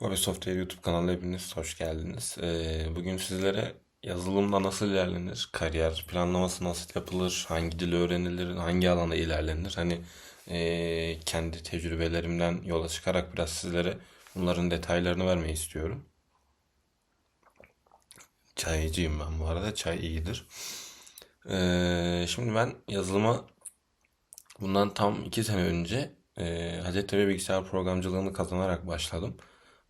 Hobi Software YouTube kanalına hepiniz hoş geldiniz. Ee, bugün sizlere yazılımda nasıl ilerlenir, kariyer planlaması nasıl yapılır, hangi dil öğrenilir, hangi alanda ilerlenir, hani ee, kendi tecrübelerimden yola çıkarak biraz sizlere bunların detaylarını vermeyi istiyorum. Çaycıyım ben bu arada, çay iyidir. Ee, şimdi ben yazılıma bundan tam iki sene önce e, Hacettepe Bilgisayar Programcılığını kazanarak başladım.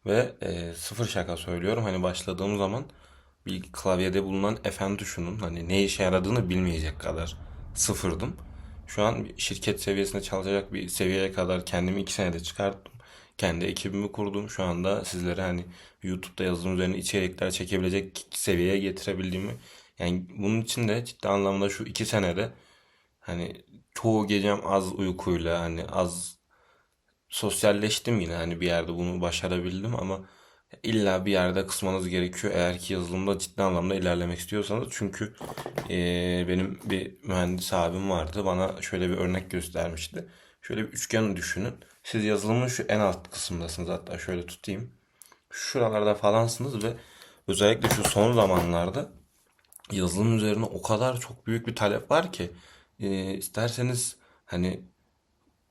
Ve e, sıfır şaka söylüyorum hani başladığım zaman bir klavyede bulunan Fn tuşunun hani ne işe yaradığını bilmeyecek kadar sıfırdım. Şu an şirket seviyesinde çalışacak bir seviyeye kadar kendimi iki senede çıkarttım. Kendi ekibimi kurdum. Şu anda sizlere hani YouTube'da yazılım üzerine içerikler çekebilecek seviyeye getirebildiğimi yani bunun için de ciddi anlamda şu iki senede hani çoğu gecem az uykuyla hani az sosyalleştim yine hani bir yerde bunu başarabildim ama illa bir yerde kısmanız gerekiyor eğer ki yazılımda ciddi anlamda ilerlemek istiyorsanız. Çünkü eee, benim bir mühendis abim vardı bana şöyle bir örnek göstermişti. Şöyle bir üçgen düşünün. Siz yazılımın şu en alt kısımdasınız hatta şöyle tutayım. Şuralarda falansınız ve özellikle şu son zamanlarda yazılım üzerine o kadar çok büyük bir talep var ki eee, isterseniz hani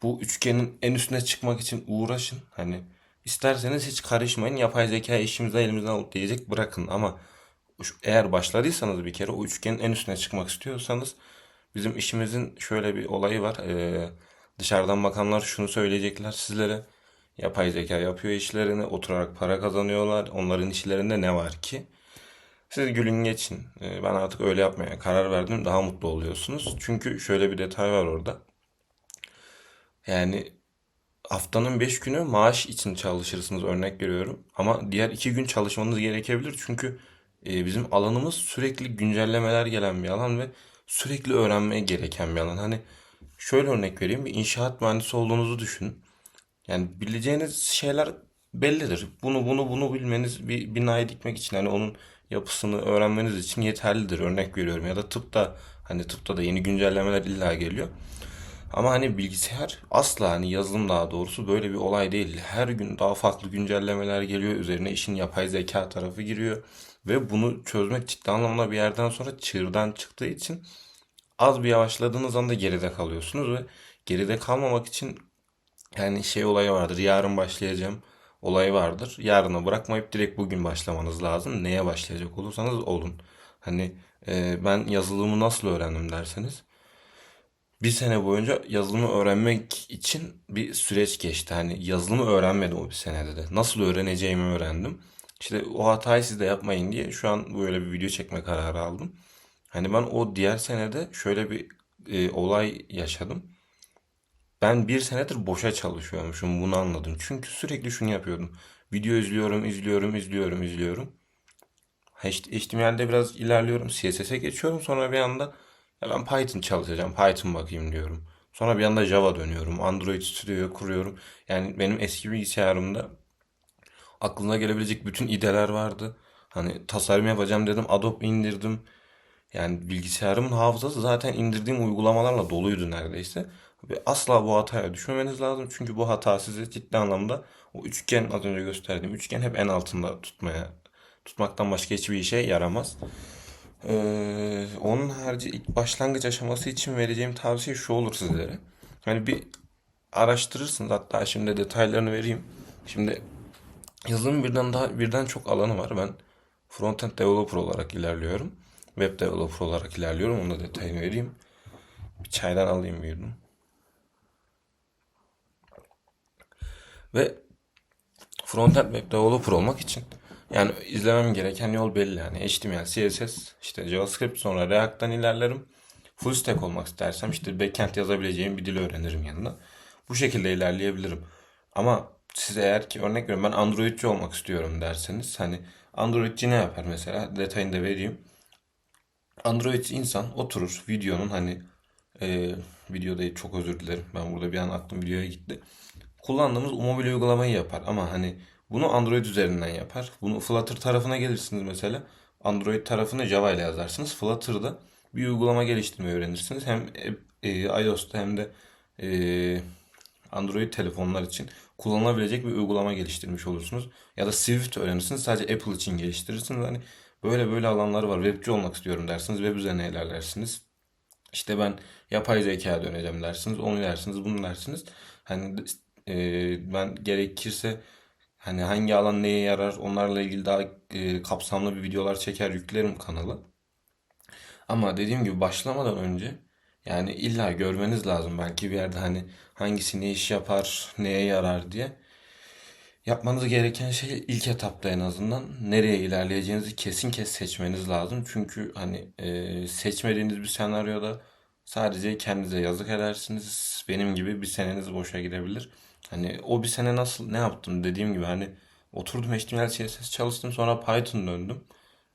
bu üçgenin en üstüne çıkmak için uğraşın. Hani isterseniz hiç karışmayın. Yapay zeka işimizi elimizden alıp diyecek bırakın. Ama eğer başladıysanız bir kere o üçgenin en üstüne çıkmak istiyorsanız bizim işimizin şöyle bir olayı var. Ee, dışarıdan bakanlar şunu söyleyecekler sizlere. Yapay zeka yapıyor işlerini, oturarak para kazanıyorlar. Onların işlerinde ne var ki? Siz gülün geçin. Ee, ben artık öyle yapmaya karar verdim. Daha mutlu oluyorsunuz. Çünkü şöyle bir detay var orada. Yani haftanın 5 günü maaş için çalışırsınız örnek veriyorum. Ama diğer 2 gün çalışmanız gerekebilir. Çünkü e, bizim alanımız sürekli güncellemeler gelen bir alan ve sürekli öğrenmeye gereken bir alan. Hani şöyle örnek vereyim. Bir inşaat mühendisi olduğunuzu düşünün. Yani bileceğiniz şeyler bellidir. Bunu bunu bunu bilmeniz bir binayı dikmek için hani onun yapısını öğrenmeniz için yeterlidir. Örnek veriyorum. Ya da tıpta hani tıpta da yeni güncellemeler illa geliyor. Ama hani bilgisayar asla hani yazılım daha doğrusu böyle bir olay değil. Her gün daha farklı güncellemeler geliyor. Üzerine işin yapay zeka tarafı giriyor. Ve bunu çözmek ciddi anlamda bir yerden sonra çığırdan çıktığı için az bir yavaşladığınız anda geride kalıyorsunuz ve geride kalmamak için yani şey olayı vardır. Yarın başlayacağım olayı vardır. Yarına bırakmayıp direkt bugün başlamanız lazım. Neye başlayacak olursanız olun. Hani e, ben yazılımı nasıl öğrendim derseniz bir sene boyunca yazılımı öğrenmek için bir süreç geçti. Hani yazılımı öğrenmedim o bir senede de. Nasıl öğreneceğimi öğrendim. İşte o hatayı siz de yapmayın diye şu an böyle bir video çekme kararı aldım. Hani ben o diğer senede şöyle bir e, olay yaşadım. Ben bir senedir boşa çalışıyormuşum bunu anladım. Çünkü sürekli şunu yapıyordum. Video izliyorum, izliyorum, izliyorum, izliyorum. HTML'de biraz ilerliyorum. CSS'e geçiyorum. Sonra bir anda ben Python çalışacağım. Python bakayım diyorum. Sonra bir anda Java dönüyorum. Android Studio kuruyorum. Yani benim eski bilgisayarımda aklına gelebilecek bütün ideler vardı. Hani tasarım yapacağım dedim. Adobe indirdim. Yani bilgisayarımın hafızası zaten indirdiğim uygulamalarla doluydu neredeyse. Ve asla bu hataya düşmemeniz lazım. Çünkü bu hata sizi ciddi anlamda o üçgen az önce gösterdiğim üçgen hep en altında tutmaya tutmaktan başka hiçbir işe yaramaz. Ee, onun harici ilk başlangıç aşaması için vereceğim tavsiye şu olur sizlere. Hani bir araştırırsınız hatta şimdi detaylarını vereyim. Şimdi yazılımın birden daha birden çok alanı var. Ben frontend developer olarak ilerliyorum. Web developer olarak ilerliyorum. Onun da detayını vereyim. Bir çaydan alayım bir yudum. Ve frontend web developer olmak için yani izlemem gereken yol belli yani HTML, CSS, işte JavaScript sonra React'tan ilerlerim. Full stack olmak istersem işte backend yazabileceğim bir dil öğrenirim yanına. Bu şekilde ilerleyebilirim. Ama siz eğer ki örnek veriyorum ben Androidci olmak istiyorum derseniz hani Androidci ne yapar mesela detayını da vereyim. Androidci insan oturur videonun hani e, video çok özür dilerim. Ben burada bir an aklım videoya gitti kullandığımız mobil uygulamayı yapar. Ama hani bunu Android üzerinden yapar. Bunu Flutter tarafına gelirsiniz mesela. Android tarafını Java ile yazarsınız. Flutter'da bir uygulama geliştirmeyi öğrenirsiniz. Hem e, iOS'ta hem de e, Android telefonlar için kullanılabilecek bir uygulama geliştirmiş olursunuz. Ya da Swift öğrenirsiniz sadece Apple için geliştirirsiniz. Hani böyle böyle alanları var. Webci olmak istiyorum dersiniz. Web üzerine ilerlersiniz. İşte ben yapay zeka döneceğim dersiniz. Onu dersiniz, bunu dersiniz. Hani e, ben gerekirse hani hangi alan neye yarar onlarla ilgili daha e, kapsamlı bir videolar çeker yüklerim kanala. Ama dediğim gibi başlamadan önce yani illa görmeniz lazım belki bir yerde hani hangisi ne iş yapar, neye yarar diye. Yapmanız gereken şey ilk etapta en azından nereye ilerleyeceğinizi kesin kes seçmeniz lazım. Çünkü hani e, seçmediğiniz bir senaryoda sadece kendinize yazık edersiniz. Benim gibi bir seneniz boşa gidebilir. Hani o bir sene nasıl ne yaptım dediğim gibi hani oturdum HTML CSS çalıştım sonra Python döndüm.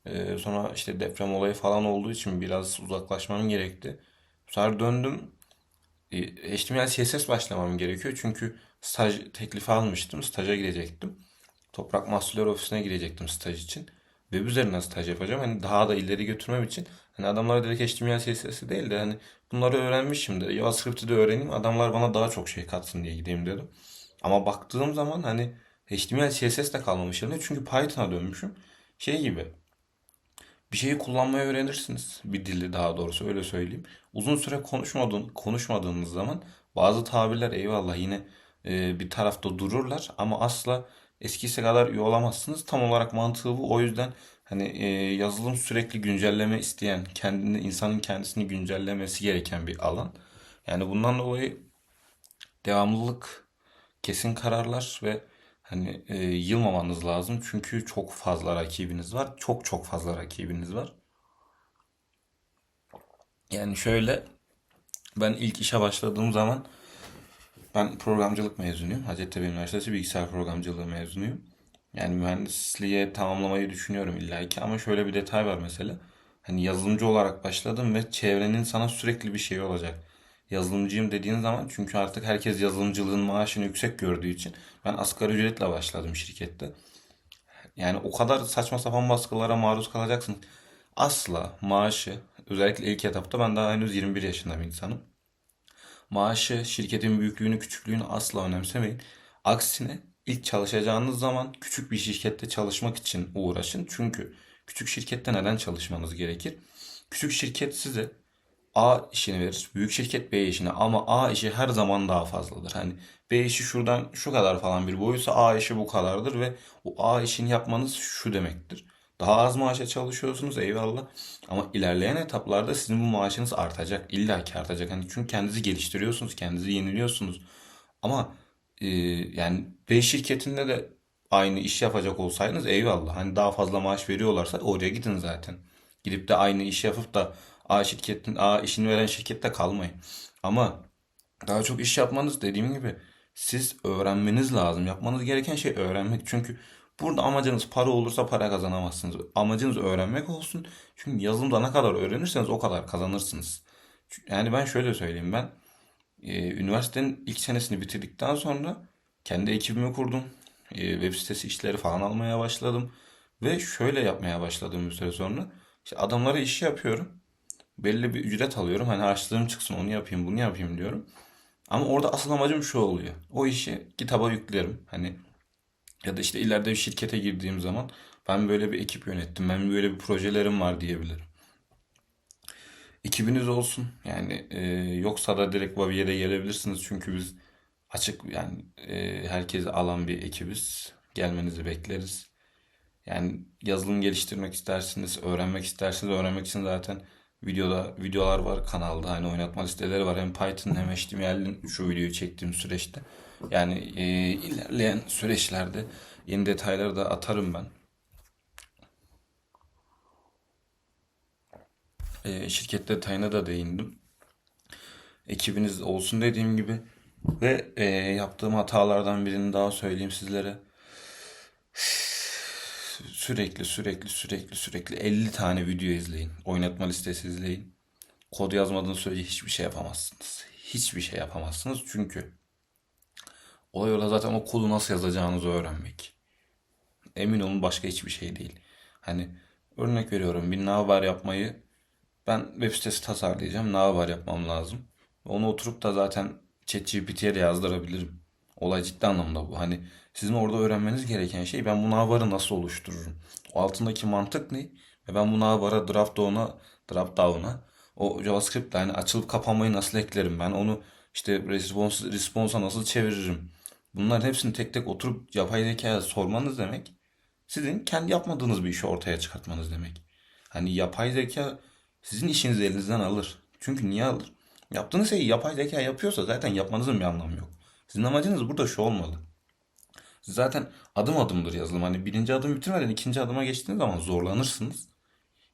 E, sonra işte deprem olayı falan olduğu için biraz uzaklaşmam gerekti. Sonra döndüm e, HTML CSS başlamam gerekiyor çünkü staj teklifi almıştım. Staja girecektim. Toprak Mahsulleri Ofisi'ne girecektim staj için. Web üzerinden staj yapacağım. Hani daha da ileri götürmem için. Hani adamlara direkt HTML CSS'i değil de hani bunları öğrenmişim de JavaScript'i de öğreneyim. Adamlar bana daha çok şey katsın diye gideyim dedim. Ama baktığım zaman hani HTML CSS de kalmamış yerine çünkü Python'a dönmüşüm. Şey gibi bir şeyi kullanmayı öğrenirsiniz. Bir dili daha doğrusu öyle söyleyeyim. Uzun süre konuşmadığın, konuşmadığınız zaman bazı tabirler eyvallah yine e, bir tarafta dururlar ama asla eskisi kadar iyi olamazsınız. Tam olarak mantığı bu. O yüzden hani e, yazılım sürekli güncelleme isteyen, kendini insanın kendisini güncellemesi gereken bir alan. Yani bundan dolayı devamlılık, kesin kararlar ve hani e, yılmamanız lazım. Çünkü çok fazla rakibiniz var. Çok çok fazla rakibiniz var. Yani şöyle ben ilk işe başladığım zaman ben programcılık mezunuyum. Hacettepe Üniversitesi bilgisayar programcılığı mezunuyum. Yani mühendisliğe tamamlamayı düşünüyorum illa ki ama şöyle bir detay var mesela. Hani yazılımcı olarak başladım ve çevrenin sana sürekli bir şey olacak. Yazılımcıyım dediğin zaman çünkü artık herkes yazılımcılığın maaşını yüksek gördüğü için ben asgari ücretle başladım şirkette. Yani o kadar saçma sapan baskılara maruz kalacaksın. Asla maaşı özellikle ilk etapta ben daha henüz 21 yaşında bir insanım. Maaşı, şirketin büyüklüğünü, küçüklüğünü asla önemsemeyin. Aksine ilk çalışacağınız zaman küçük bir şirkette çalışmak için uğraşın. Çünkü küçük şirkette neden çalışmanız gerekir? Küçük şirket size A işini verir. Büyük şirket B işini ama A işi her zaman daha fazladır. Hani B işi şuradan şu kadar falan bir boyuysa A işi bu kadardır ve o A işini yapmanız şu demektir. Daha az maaşa çalışıyorsunuz eyvallah ama ilerleyen etaplarda sizin bu maaşınız artacak. İlla ki artacak. Hani çünkü kendinizi geliştiriyorsunuz, kendinizi yeniliyorsunuz. Ama e, yani B şirketinde de aynı iş yapacak olsaydınız eyvallah. Hani daha fazla maaş veriyorlarsa oraya gidin zaten. Gidip de aynı iş yapıp da A şirketin A işini veren şirkette kalmayın. Ama daha çok iş yapmanız dediğim gibi siz öğrenmeniz lazım. Yapmanız gereken şey öğrenmek. Çünkü burada amacınız para olursa para kazanamazsınız. Amacınız öğrenmek olsun. Çünkü yazılımda ne kadar öğrenirseniz o kadar kazanırsınız. Yani ben şöyle söyleyeyim ben e, üniversitenin ilk senesini bitirdikten sonra kendi ekibimi kurdum. E, web sitesi işleri falan almaya başladım. Ve şöyle yapmaya başladım bir süre sonra. İşte adamlara iş yapıyorum belli bir ücret alıyorum. Hani harçlığım çıksın onu yapayım bunu yapayım diyorum. Ama orada asıl amacım şu oluyor. O işi kitaba yüklerim. Hani ya da işte ileride bir şirkete girdiğim zaman ben böyle bir ekip yönettim. Ben böyle bir projelerim var diyebilirim. Ekibiniz olsun. Yani e, yoksa da direkt Vaviye'de gelebilirsiniz. Çünkü biz açık yani e, herkesi alan bir ekibiz. Gelmenizi bekleriz. Yani yazılım geliştirmek istersiniz, öğrenmek istersiniz. Öğrenmek için zaten videoda videolar var kanalda. Hani oynatma listeleri var. Hem Python hem HTML'in şu videoyu çektiğim süreçte. Yani e, ilerleyen süreçlerde yeni detayları da atarım ben. E, şirket detayına da değindim. Ekibiniz olsun dediğim gibi. Ve e, yaptığım hatalardan birini daha söyleyeyim sizlere. Sürekli sürekli sürekli sürekli 50 tane video izleyin. Oynatma listesi izleyin. Kod yazmadığınız sürece hiçbir şey yapamazsınız. Hiçbir şey yapamazsınız çünkü olay orada zaten o kodu nasıl yazacağınızı öğrenmek. Emin olun başka hiçbir şey değil. Hani örnek veriyorum bir navbar yapmayı ben web sitesi tasarlayacağım. Navbar yapmam lazım. Onu oturup da zaten ChatGPT'ye de yazdırabilirim. Olay ciddi anlamda bu. Hani sizin orada öğrenmeniz gereken şey ben bu navbarı nasıl oluştururum? O altındaki mantık ne? Ve ben bu navbara drop down'a drop down'a o JavaScript'le hani açılıp kapanmayı nasıl eklerim? Ben onu işte response, response'a nasıl çeviririm? Bunların hepsini tek tek oturup yapay zekaya sormanız demek sizin kendi yapmadığınız bir işi ortaya çıkartmanız demek. Hani yapay zeka sizin işinizi elinizden alır. Çünkü niye alır? Yaptığınız şeyi yapay zeka yapıyorsa zaten yapmanızın bir anlamı yok. Sizin amacınız burada şu olmalı. Zaten adım adımdır yazılım. Hani birinci adım bitirmeden ikinci adıma geçtiğiniz zaman zorlanırsınız.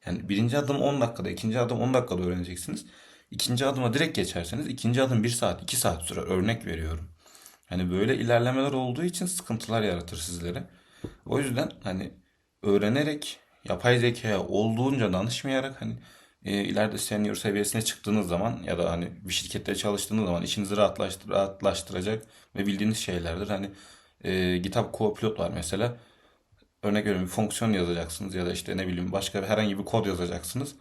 Yani birinci adım 10 dakikada, ikinci adım 10 dakikada öğreneceksiniz. İkinci adıma direkt geçerseniz ikinci adım 1 saat, 2 saat sürer. Örnek veriyorum. Hani böyle ilerlemeler olduğu için sıkıntılar yaratır sizlere. O yüzden hani öğrenerek yapay zekaya olduğunca danışmayarak hani e, ileride senior seviyesine çıktığınız zaman ya da hani bir şirkette çalıştığınız zaman işinizi rahatlaştır, rahatlaştıracak ve bildiğiniz şeylerdir. Hani e, GitHub Copilot var mesela. Örnek veriyorum bir fonksiyon yazacaksınız ya da işte ne bileyim başka herhangi bir kod yazacaksınız.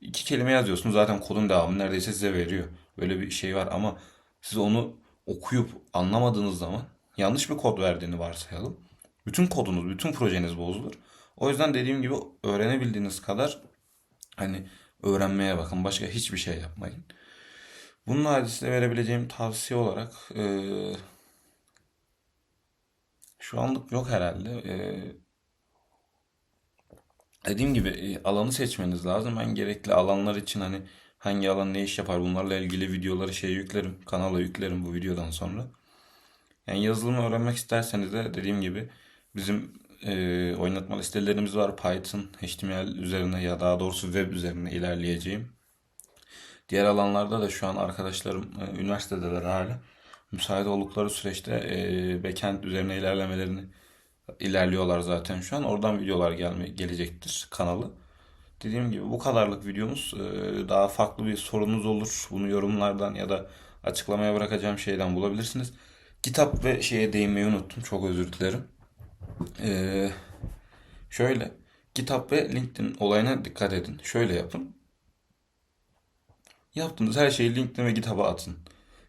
İki kelime yazıyorsunuz zaten kodun devamını neredeyse size veriyor. Böyle bir şey var ama siz onu okuyup anlamadığınız zaman yanlış bir kod verdiğini varsayalım. Bütün kodunuz, bütün projeniz bozulur. O yüzden dediğim gibi öğrenebildiğiniz kadar hani öğrenmeye bakın. Başka hiçbir şey yapmayın. Bunun harici size verebileceğim tavsiye olarak eee, şu anlık yok herhalde. Eee, dediğim gibi e, alanı seçmeniz lazım. Ben gerekli alanlar için hani hangi alan ne iş yapar bunlarla ilgili videoları şey yüklerim. Kanala yüklerim bu videodan sonra. Yani yazılımı öğrenmek isterseniz de dediğim gibi bizim e, oynatma listelerimiz var. Python, HTML üzerine ya daha doğrusu web üzerine ilerleyeceğim. Diğer alanlarda da şu an arkadaşlarım e, üniversitedeler hala. Müsait oldukları süreçte e, backend üzerine ilerlemelerini ilerliyorlar zaten şu an. Oradan videolar gelme, gelecektir kanalı. Dediğim gibi bu kadarlık videomuz. E, daha farklı bir sorunuz olur. Bunu yorumlardan ya da açıklamaya bırakacağım şeyden bulabilirsiniz. Kitap ve şeye değinmeyi unuttum. Çok özür dilerim. Ee, şöyle kitap ve LinkedIn olayına dikkat edin. Şöyle yapın. Yaptığınız her şeyi LinkedIn ve GitHub'a atın.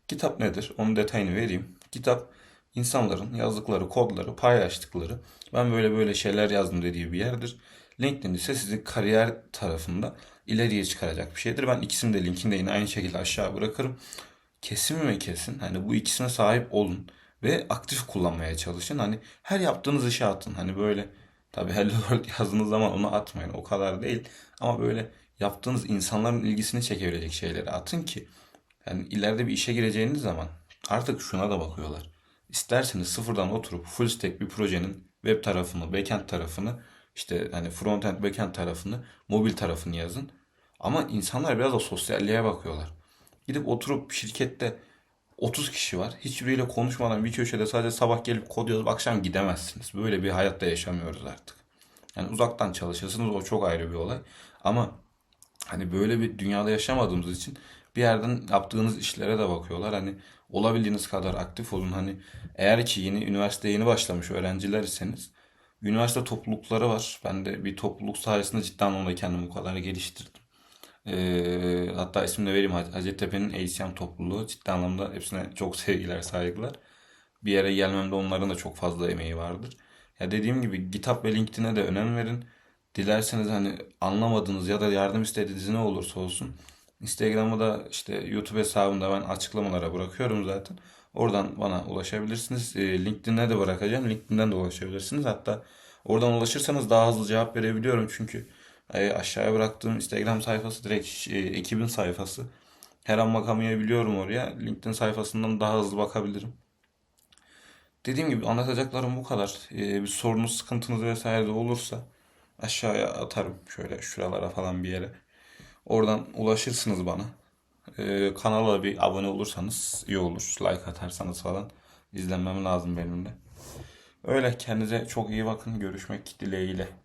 Kitap nedir? Onun detayını vereyim. Kitap insanların yazdıkları kodları, paylaştıkları, ben böyle böyle şeyler yazdım dediği bir yerdir. LinkedIn ise sizi kariyer tarafında ileriye çıkaracak bir şeydir. Ben ikisini de linkini de yine aynı şekilde aşağı bırakırım. Kesin mi kesin? Hani bu ikisine sahip olun ve aktif kullanmaya çalışın. Hani her yaptığınız işe atın. Hani böyle tabii Hello World yazdığınız zaman onu atmayın. O kadar değil. Ama böyle yaptığınız insanların ilgisini çekebilecek şeyleri atın ki yani ileride bir işe gireceğiniz zaman artık şuna da bakıyorlar. İsterseniz sıfırdan oturup full stack bir projenin web tarafını, backend tarafını, işte hani frontend, backend tarafını, mobil tarafını yazın. Ama insanlar biraz da sosyalliğe bakıyorlar. Gidip oturup şirkette 30 kişi var. Hiçbiriyle konuşmadan bir köşede sadece sabah gelip kod yazıp akşam gidemezsiniz. Böyle bir hayatta yaşamıyoruz artık. Yani uzaktan çalışırsınız o çok ayrı bir olay. Ama hani böyle bir dünyada yaşamadığımız için bir yerden yaptığınız işlere de bakıyorlar. Hani olabildiğiniz kadar aktif olun. Hani eğer ki yeni üniversiteye yeni başlamış öğrenciler iseniz üniversite toplulukları var. Ben de bir topluluk sayesinde cidden anlamda kendimi bu kadar geliştirdim. Ee, hatta ismini de vereyim Hacettepe'nin ACM topluluğu. Ciddi anlamda hepsine çok sevgiler, saygılar. Bir yere gelmemde onların da çok fazla emeği vardır. Ya dediğim gibi GitHub ve LinkedIn'e de önem verin. Dilerseniz hani anlamadığınız ya da yardım istediğiniz ne olursa olsun Instagram'ı da işte YouTube hesabımda ben açıklamalara bırakıyorum zaten. Oradan bana ulaşabilirsiniz. E, LinkedIn'e de bırakacağım. LinkedIn'den de ulaşabilirsiniz. Hatta oradan ulaşırsanız daha hızlı cevap verebiliyorum. Çünkü e, aşağıya bıraktığım Instagram sayfası direkt e, ekibin sayfası. Her an bakamayabiliyorum oraya. LinkedIn sayfasından daha hızlı bakabilirim. Dediğim gibi anlatacaklarım bu kadar. E, bir sorunuz, sıkıntınız vesaire de olursa aşağıya atarım. Şöyle şuralara falan bir yere. Oradan ulaşırsınız bana. Ee, kanala bir abone olursanız iyi olur. Like atarsanız falan. izlenmem lazım benim de. Öyle kendinize çok iyi bakın. Görüşmek dileğiyle.